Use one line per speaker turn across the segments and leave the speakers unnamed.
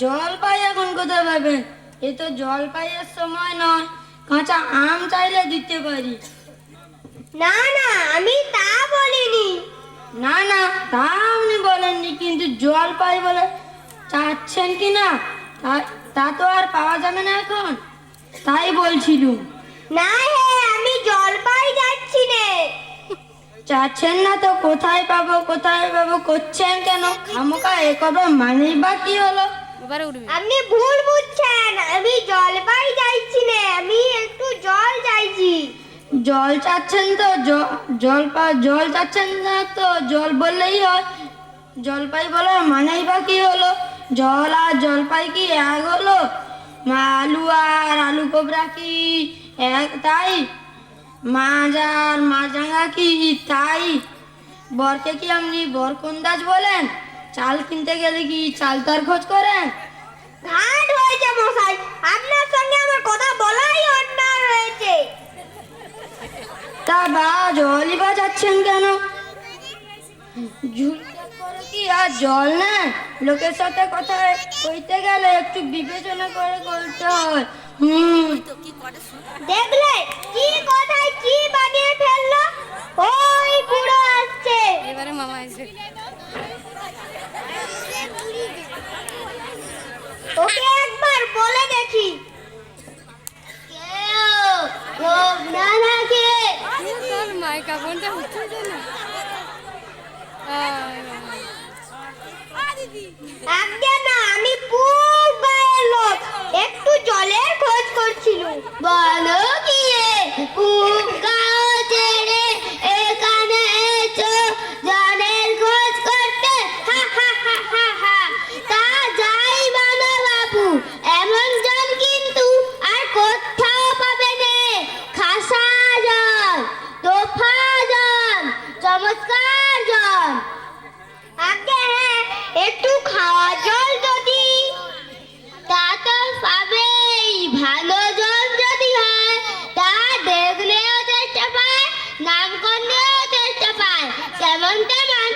জল পাই এখন কোথায় পাবেন এ তো জল পাইয়ের সময় নয়। কাঁচা আম চাইলে দিতে পারি।
না না আমি তা বলিনি।
না না তা আপনি বলেননি কিন্তু জল পাই বলে চাচ্ছেন কি না? তা- তা আর পাওয়া যাবে না এখন। তাই বলছিলুম।
না হে আমি জলপাই যাচ্ছি নে।
চাচ্ছেন না তো কোথায় পাবো কোথায় পাবো করছেন কেন? খামোকা এ করব মানেই বা কি হলো?
আপনি ভুল বুঝছেন আমি জলপাই যাচ্ছি না আমি একটু জল চাইছি
জল চাচ্ছেন তো জল পা জল চাচ্ছেন না তো জল বললেই হয়। জলপাই বলো মানেই বা কি হলো? জল আর জলপাই কি এক হলো? মা আলু আর আলু কোবরা কি এক? তাই? মাছ আর মাছরাঙা কি তাই? বরকে কি আপনি বরকন্দাজ বলেন? চাল কিনতে গেলে কি চাল তার খোঁজ করেন?
ঘাট হয়েছে মশাই আপনার সঙ্গে আমার কথা বলাই অন্যায় হয়েছে।
তা বা জলই বা যাচ্ছেন কেন কি আর জল না লোকের সাথে কথা কইতে গেলে একটু বিবেচনা করে করতে হয়। হুম।
দেখলে কি কথায় কি বানিয়ে ফেলল? ওই বুড়ো আসছে।
এবারে মামা এসে
ওকে একবার বলে দেখি। না
মাইকা ফোনটা হচ্ছে না।
আগে না আমি পুব লোক। একটু জলের খোঁজ করছিল বলো কি? রে জল আগে হ্যাঁ একটু খাওয়া জল যদি। তা তো পাবেই, ভালো জল যদি হয়, তা দেখলেও চেষ্টা পায় নাম করলেও চেষ্টা পায় তেমন তেমন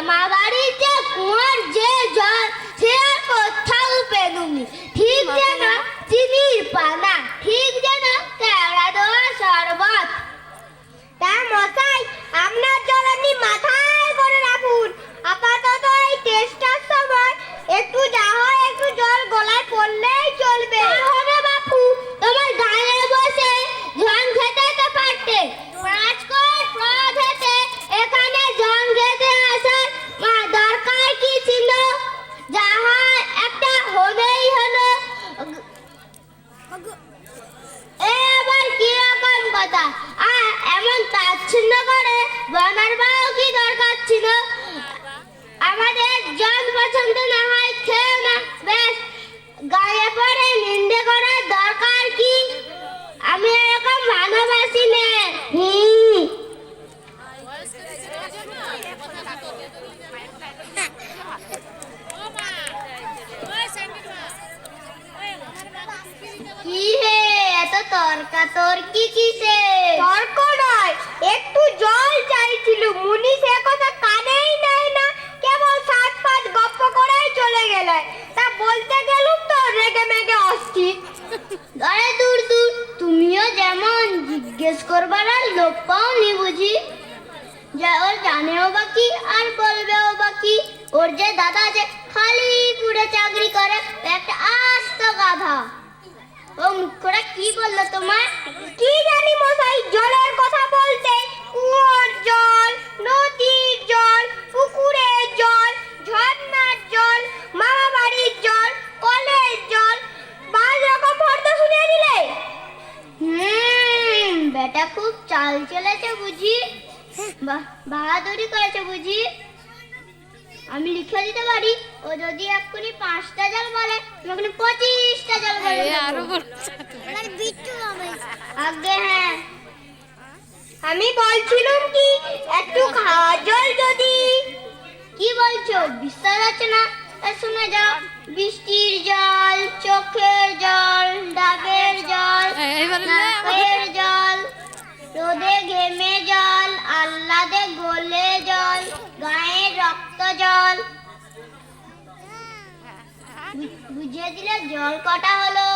মামা বাড়ির যে কুয়ার যে জল সে আর কোথাও পেলুনি ঠিক যেন চিনির পানা ঠিক যেন কেওড়া দেওয়া শরবত তা মশাই আপনার জল আপনি মাথায় করে রাখুন আপাতত এই টেস্টার সময় একটু যা হয় একটু জল গলায় পড়লেই চলবে হবে বাপু তোমার গায়ে বসে ঝন খেতে তো পারতে পাঁচ কর প্রদ হেতে এখানে ঝন খেতে আসার মা দরকার কি ছিল যা হয় একটা হলেই হলো এবার কি রকম কথা? এমন তাচ্ছিন্ন করে বনার বাও কি দরকার ছিল? আমাদের জন পছন্দ না হয় খেয়ে না বেশ গায়ে পড়ে নিন্দে করার দরকার কি আমি এরকম ভালোবাসি না হুম কি হে এত তর্কা তর্কি কিসে? তর্ক নয় একটু জল চাইছিল। মুনি সে কথা কানেই নেয় না কেবল সাত পাঁচ গপ্প করেই চলে গেলে তা বলতে গেলুম তো রেগে মেগে অস্থির। আরে দূর দূর তুমিও যেমন জিজ্ঞেস করবার আর লোক পাওনি বুঝি? যা ওর জানেও বাকি আর বলবেও বাকি ওর যে দাদা যে খালি পুরে চাকরি করে একটা আস্ত গাধা। ও মুখরা কি বলল তোমার? কি জানি মশাই, জলের কথা বলতে। কুয়োর জল, নদীর জল, পুকুরের জল, ঝর্ণার জল মামা বাড়ির জল, কলের জল পাঁচ রকম ভর্তা শুনে দিলে হুম, বেটা খুব চাল চলেছে বুঝি। বাহাদুরি করেছে বুঝি। আমি লিখে দিতে পারি? ও যদি এক্ষুনি পাঁচটা জল বলে এক্ষুনি পঁচিশটা জল বলে।
আরও বড়
আগে হ্যাঁ। আমি বলছিলাম কি একটু খাওয়া জল যদি। কি বলছো? বিশ্বাস আছে না? শুনে যাও। বৃষ্টির জল চোখের জল ডাবের জল নাকের জল রোদে ঘেমে জল। জল। বুঝিয়ে দিলে জল কটা হলো?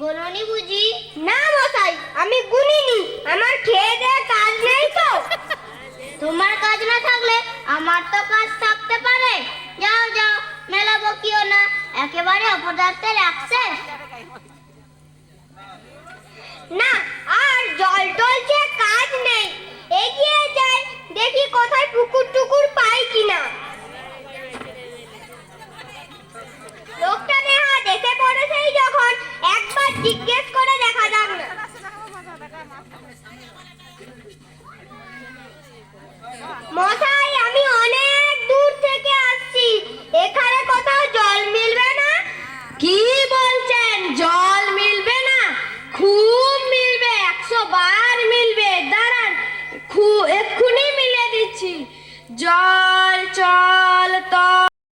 গোলনি বুঝি? না মশাই আমি গুনিনি। আমার খেয়ে দেয়ে কাজ নেই তো। তোমার কাজ না থাকলে আমার তো কাজ থাকতে পারে। যাও যাও মেলা বকিও না। একেবারে অপদার্থের অ্যাক্সেস না আর জল টলছে কাজ নেই এগিয়ে যাই দেখি কোথায় পুকুর টুকুর পাই কিনা লোকটা নেহা দেখে পড়েছেই যখন একবার জিজ্ঞেস